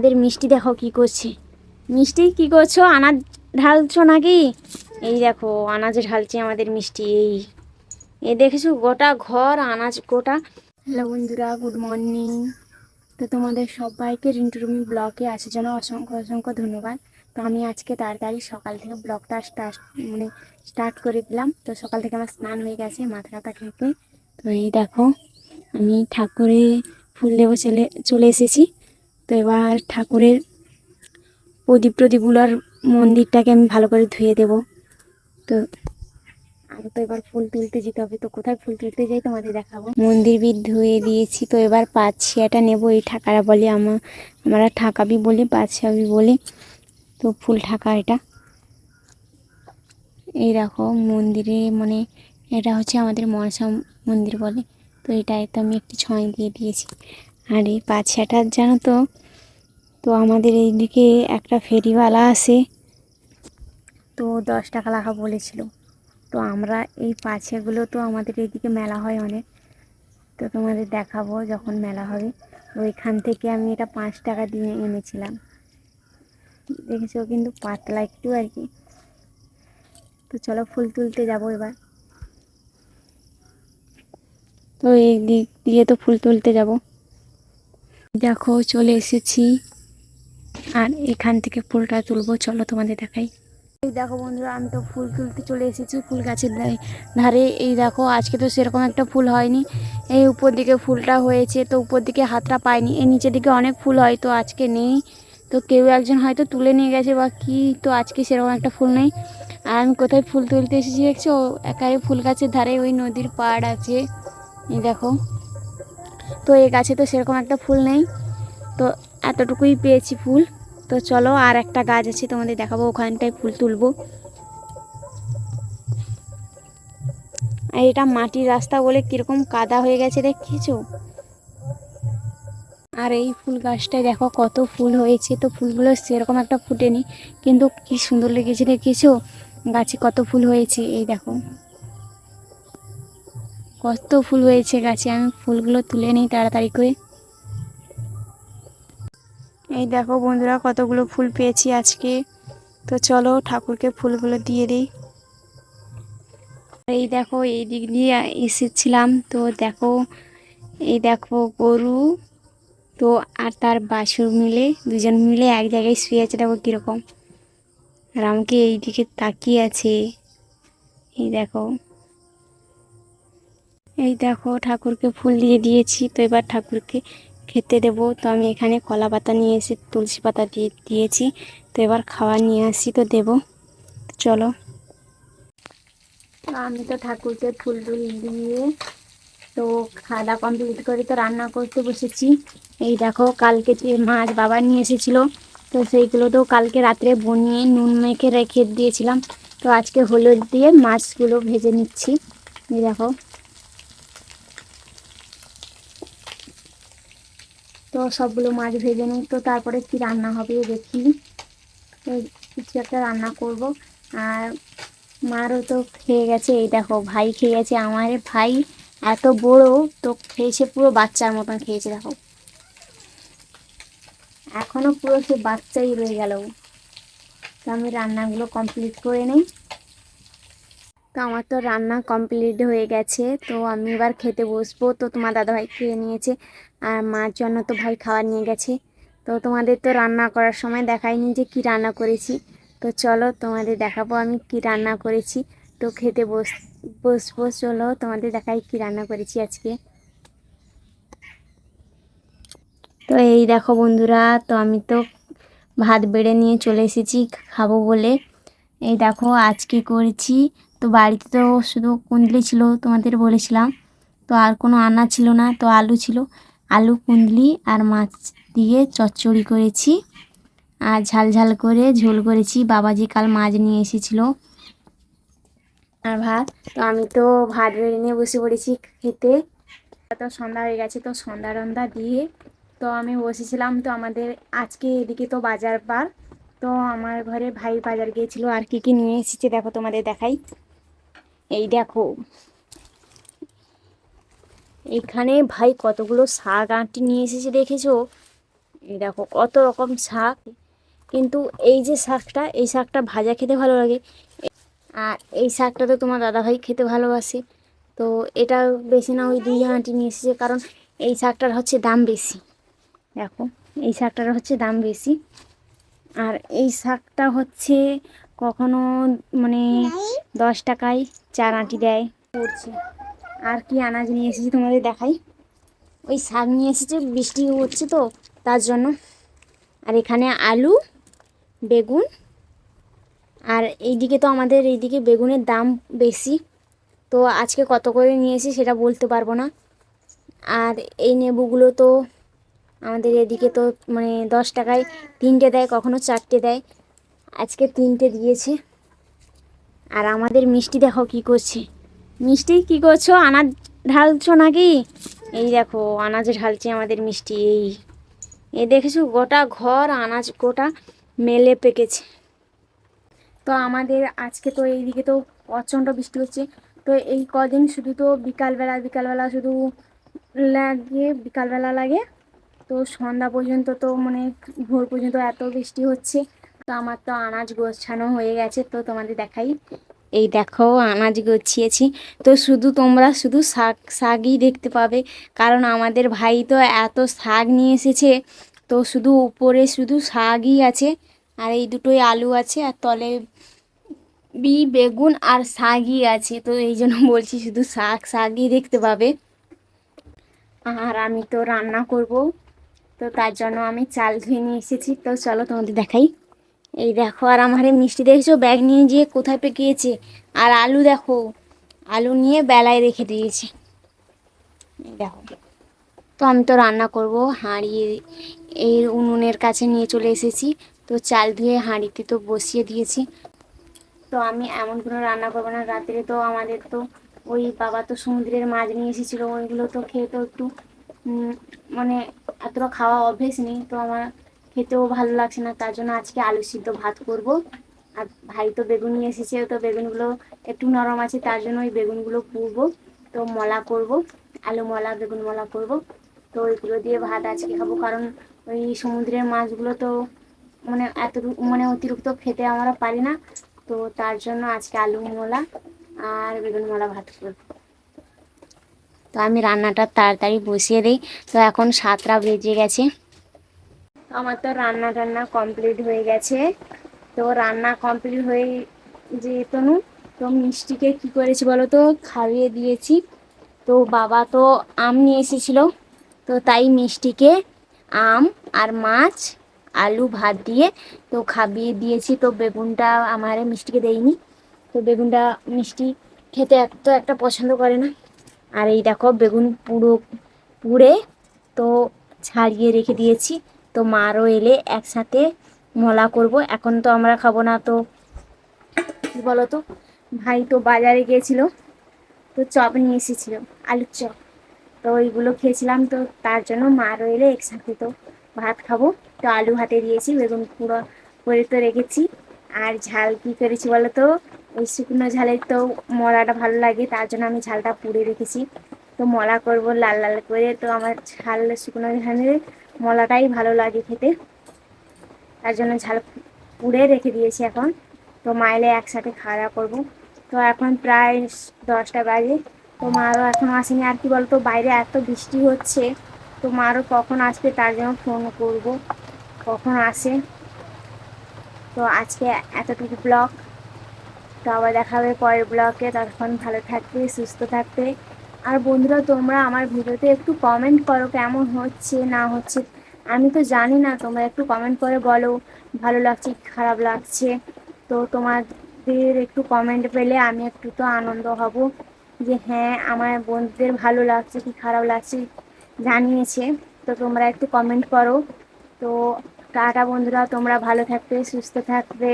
আমাদের মিষ্টি দেখো কি করছে। মিষ্টি কি করছ? আনাজ ঢালছো নাকি? এই দেখো, আনাজ ঢালছে আমাদের মিষ্টি, এই। এই দেখেছ, গোটা ঘর, আনাজ গোটা। হ্যালো বন্ধুরা, গুড মর্নিং। তো তোমাদের সবাইকে রিন্টুরুমি ব্লগে আসার জন্য অসংখ্য অসংখ্য ধন্যবাদ। তো আমি আজকে তাড়াতাড়ি সকাল থেকে ব্লগটা স্টার্ট মানে স্টার্ট করে দিলাম। তো সকাল থেকে আমার স্নান হয়ে গেছে, মাথা ব্যথা খেতে তো এই দেখো, আমি ঠাকুরে ফুল দেবো চলে চলে এসেছি। তো এবার ঠাকুরের প্রদীপ প্রদীপগুলোর মন্দিরটাকে আমি ভালো করে ধুয়ে দেব। তো আমি তো এবার ফুল তুলতে যেতে হবে। তো কোথায় ফুল তুলতে যাই তোমাদের দেখাবো। মন্দির বি ধুয়ে দিয়েছি। তো এবার পাছিয়াটা নেব এই ঠাকারা বলে। আমার আমরা ঠাকাবি বলি পাছিয়াবি বলি। তো ফুল ঠাকা এটা। এই দেখো মন্দিরে মানে এটা হচ্ছে আমাদের মনসা মন্দির বলে। তো এটাই তো আমি একটি ছয় দিয়ে দিয়েছি। আর এই পাছিয়াটা জানো তো তো আমাদের এই দিকে একটা ফেরিওয়ালা আসে তো দশ টাকা লেখা বলেছিল। তো আমরা এই পাছিয়াগুলো তো আমাদের এইদিকে মেলা হয় অনেক। তো তোমাদের দেখাবো যখন মেলা হবে। ওইখান থেকে আমি এটা পাঁচ টাকা দিয়ে এনেছিলাম। দেখেছ কিন্তু পাতলা একটু আর কি। তো চলো ফুল তুলতে যাব এবার। তো এই দিক দিয়ে তো ফুল তুলতে যাব। দেখো চলে এসেছি। আর এখান থেকে ফুলটা তুলবো, চলো তোমাদের দেখাই। এই দেখো বন্ধুরা, আমি তো ফুল তুলতে চলে এসেছি, ফুল গাছের ধারে- এই দেখো, আজকে তো সেরকম একটা ফুল হয়নি। এই উপর দিকে ফুলটা হয়েছে, তো উপর দিকে হাতটা পাইনি। এই নিচের দিকে অনেক ফুল হয়, তো আজকে নেই। তো কেউ একজন হয়তো তুলে নিয়ে গেছে, বা কি? তো আজকে সেরকম একটা ফুল নেই। আর আমি কোথায় ফুল তুলতে এসেছি দেখছ? একাই ফুল গাছের ধারে, ওই নদীর পাড় আছে। এই দেখো। তো এই গাছে তো সেরকম একটা ফুল নেই। তো এতটুকুই পেয়েছি ফুল। তো চলো আর একটা গাছ আছে তোমাদের দেখাবো, ওখানটায় ফুল তুলবো। আর এটা মাটির রাস্তা বলে কীরকম কাদা হয়ে গেছে দেখেছ আর এই ফুল গাছটায় দেখো কত ফুল হয়েছে, তো ফুলগুলো সেরকম একটা ফুটেনি, কিন্তু কি সুন্দর লেগেছে দেখেছ গাছে কত ফুল হয়েছে, এই দেখো। কত ফুল হয়েছে গাছে, আমি ফুলগুলো তুলে নিই তাড়াতাড়ি করে। এই দেখো বন্ধুরা, কতগুলো ফুল পেয়েছি আজকে। তো চলো ঠাকুরকে ফুলগুলো দিয়ে দিই। এই দেখো, এই দিক দিয়ে এসেছিলাম। তো দেখো, এই দেখো গরু। তো আর তার বাছুর মিলে, দুজন মিলে এক জায়গায় শুয়ে আছে। দেখো কীরকম। আর আমাকে এই দিকে তাকিয়ে আছে। এই দেখো। এই দেখো, ঠাকুরকে ফুল দিয়ে দিয়েছি। তো এবার ঠাকুরকে খেতে দেবো। তো আমি এখানে কলা পাতা নিয়ে এসে তুলসী পাতা দিয়ে দিয়েছি। তো এবার খাওয়া নিয়ে আসি তো দেবো। চলো। আমি তো ঠাকুরকে ফুল টুল দিয়ে তো খাওয়া কমপ্লিট করে তো রান্না করতে বসেছি। এই দেখো, কালকে যে মাছ বাবা নিয়ে এসেছিল, তো সেইগুলো তো কালকে রাত্রে বনিয়ে নুন মেখে রেখে দিয়েছিলাম। তো আজকে হলুদ দিয়ে মাছগুলো ভেজে নিচ্ছি। এই দেখো। সবগুলো মাছ ভেজে নিই। তো তারপরে কি রান্না হবে দেখি। কিছু একটা রান্না করব। আর মারও তো খেয়ে গেছে। এই দেখো, ভাই খেয়ে গেছে। আমার ভাই এত বড়, তো খেয়েছে পুরো বাচ্চার মতন খেয়েছে, দেখো। এখনও পুরো সে বাচ্চাই রয়ে গেল। তো আমি রান্নাগুলো কমপ্লিট করে নিই। তো আমার তো রান্না কমপ্লিট হয়ে গেছে, তো আমি এবার খেতে বসবো। তো তোমার দাদাভাই খেয়ে নিয়েছে, আর মার জন্য তো ভাই খাবার নিয়ে গেছে। তো তোমাদের তো রান্না করার সময় দেখাইনি যে কি রান্না করেছি। তো চলো তোমাদের দেখাবো আমি কি রান্না করেছি। তো খেতে বস, বসবো, চলো তোমাদের দেখাই কি রান্না করেছি আজকে। তো এই দেখো বন্ধুরা, তো আমি তো ভাত বেড়ে নিয়ে চলে এসেছি, খাব বলে। এই দেখো আজকে করেছি তো বাড়িতে তো শুধু কুন্দলি ছিল তোমাদের বলেছিলাম। তো আর কোনো আনা ছিল না, তো আলু ছিল। আলু কুন্দলি আর মাছ দিয়ে চচ্চড়ি করেছি। আর ঝাল ঝাল করে ঝোল করেছি। বাবাজি কাল মাছ নিয়ে এসেছিল আর ভাত, তো আমি তো ভাত বেড়ে নিয়ে বসে পড়েছি খেতে। তো সন্ধ্যা হয়ে গেছে, তো সন্ধ্যা রন্ধা দিয়ে তো আমি বসেছিলাম। তো আমাদের আজকে এদিকে তো বাজার বার তো আমার ঘরে ভাই বাজার গিয়েছিল আর কি কি নিয়ে এসেছে, দেখো তোমাদের দেখাই। এই দেখো। এখানে ভাই কতগুলো শাক আঁটি নিয়ে এসেছে দেখেছ? এই দেখো, কত রকম শাক। কিন্তু এই যে শাকটা, এই শাকটা ভাজা খেতে ভালো লাগে। আর এই শাকটা তো তোমার দাদাভাই খেতে ভালোবাসে। তো এটা বেশি না, ওই দুই আঁটি নিয়ে এসেছে। কারণ এই শাকটার হচ্ছে দাম বেশি। দেখো, এই শাকটার হচ্ছে দাম বেশি। আর এই শাকটা হচ্ছে কখনো মানে দশ টাকায় চার আঁটি দেয়। পড়ছে। আর কি আনাজ নিয়ে এসেছি তোমাদের দেখাই। ওই শাক নিয়ে এসেছে বৃষ্টি হচ্ছে তো তার জন্য। আর এখানে আলু বেগুন। আর এইদিকে তো আমাদের এইদিকে বেগুনের দাম বেশি। তো আজকে কত করে নিয়েছি সেটা বলতে পারব না। আর এই নেবুগুলো তো আমাদের এদিকে তো মানে দশ টাকায় তিনটে দেয় কখনো চারটে দেয়। আজকে তিনটে দিয়েছে। আর আমাদের মিষ্টি দেখো কি করছে। মিষ্টি কি করছ? আনাজ ঢালছো নাকি? এই দেখো, আনাজ ঢালছে আমাদের মিষ্টি, এই। এই দেখেছ, গোটা ঘর আনাজ গোটা মেলে পেকেছে। তো আমাদের আজকে তো এইদিকে তো প্রচণ্ড বৃষ্টি হচ্ছে। তো এই কদিন শুধু তো বিকালবেলা বিকালবেলা শুধু লাগে, বিকালবেলা লাগে। তো সন্ধ্যা পর্যন্ত তো মানে ভোর পর্যন্ত এত বৃষ্টি হচ্ছে। তো আমার তো আনাজ গোছানো হয়ে গেছে, তো তোমাদের দেখাই। এই দেখো, আনাজ গুছিয়েছি। তো শুধু তোমরা শুধু শাক, শাকই দেখতে পাবে, কারণ আমাদের ভাই তো এত শাক নিয়ে এসেছে, তো শুধু উপরে শুধু শাকই আছে, আর এই দুটোই আলু আছে, আর তলে বি, বেগুন আর শাকই আছে, তো এই জন্য বলছি শুধু শাক, শাকই দেখতে পাবে। আর আমি তো রান্না করব, তো তার জন্য আমি চাল ধুয়ে নিয়ে এসেছি, তো চলো তোমাদের দেখাই। এই দেখো, আর আমার মিষ্টি দেখছ? ব্যাগ নিয়ে গিয়ে কোথায় পেকিয়েছে? আর আলু দেখো, আলু নিয়ে বেলায় রেখে দিয়েছে। এই দেখো, তো আমি তো রান্না করব, হাঁড়ি এই উনুনের কাছে নিয়ে চলে এসেছি। তো চাল ধুয়ে হাঁড়িতে তো বসিয়ে দিয়েছি। তো আমি এমন কোনো রান্না করব না, রাত্রে তো আমাদের তো ওই বাবা তো সমুদ্রের মাছ নিয়ে এসেছিল, ওইগুলো তো খেয়ে তো একটু মানে এতটা খাওয়া অভ্যেস নেই। তো আমার খেতেও ভালো লাগছে না, তার জন্য আজকে আলু সিদ্ধ ভাত করব। আর ভাই তো বেগুন নিয়ে এসেছে, তো বেগুনগুলো একটু নরম আছে, তার জন্য ওই বেগুনগুলো পুড়বো, তো মলা করব, আলু মলা, বেগুন মলা করব। তো ওইগুলো দিয়ে ভাত আজকে খাব, কারণ ওই সমুদ্রের মাছগুলো তো মানে এত মানে অতিরিক্ত খেতে আমরা পারি না, তো তার জন্য আজকে আলু মোলা আর বেগুন মোলা ভাত করব। তো আমি রান্নাটা তাড়াতাড়ি বসিয়ে দিই, তো এখন সাতটা বেজে গেছে। আমার তো রান্না টান্না কমপ্লিট হয়ে গেছে। তো রান্না কমপ্লিট হয়ে যেতনু তো মিষ্টিকে কি করেছি বলো তো? খাইয়ে দিয়েছি। তো বাবা তো আম নিয়ে এসেছিল। তো তাই মিষ্টিকে আম আর মাছ, আলু ভাত দিয়ে তো খাবিয়ে দিয়েছি। তো বেগুনটা আমার মিষ্টিকে দেইনি। তো বেগুনটা মিষ্টি খেতে এত একটা পছন্দ করে না। আর এই দেখো বেগুন পুরো পুড়ে তো ছাড়িয়ে রেখে দিয়েছি। তো মারও এলে একসাথে মলা করব। এখন তো আমরা খাব না তো, কী বলো তো? ভাই তো বাজারে গিয়েছিল, তো চপ নিয়ে এসেছিল, আলুর চপ। তো ওইগুলো খেয়েছিলাম তো, তার জন্য মারও এলে একসাথে তো ভাত খাব। তো আলু হাতে দিয়েছি, বেগুন পুরো করে তো রেখেছি। আর ঝাল কী করেছি বলো তো? ওই শুকনো ঝালের তো মলাটা ভালো লাগে, তার জন্য আমি ঝালটা পুড়ে রেখেছি। তো মলা করব লাল লাল করে, তো আমার ঝাল শুকনো ঝালের মলাটাই ভালো লাগে খেতে। তার জন্য ঝাল পুড়ে রেখে দিয়েছি এখন। তো মাইলে একসাথে খাওয়া দাওয়া করব। তো এখন প্রায় দশটা বাজে। তো মারও এখন আসেনি। আর কি বলতো, বাইরে এত বৃষ্টি হচ্ছে। তো মারও কখন আসবে তার জন্য ফোন করব। কখন আসে? তো আজকে এতটুকু ব্লগ তো আবার দেখা হবে পরের ব্লগে তখন ভালো থাকবে, সুস্থ থাকবে। আর বন্ধুরা, তোমরা আমার ভিডিওতে একটু কমেন্ট করো কেমন হচ্ছে, না হচ্ছে। আমি তো জানি না, তোমরা একটু কমেন্ট করে বলো। ভালো লাগছে খারাপ লাগছে? তো তোমাদের একটু কমেন্ট পেলে আমি একটু তো আনন্দ হব যে হ্যাঁ আমার বন্ধুদের ভালো লাগছে কি খারাপ লাগছে জানিয়েছে। তো তোমরা একটু কমেন্ট করো। তো টাটা বন্ধুরা, তোমরা ভালো থাকবে, সুস্থ থাকবে।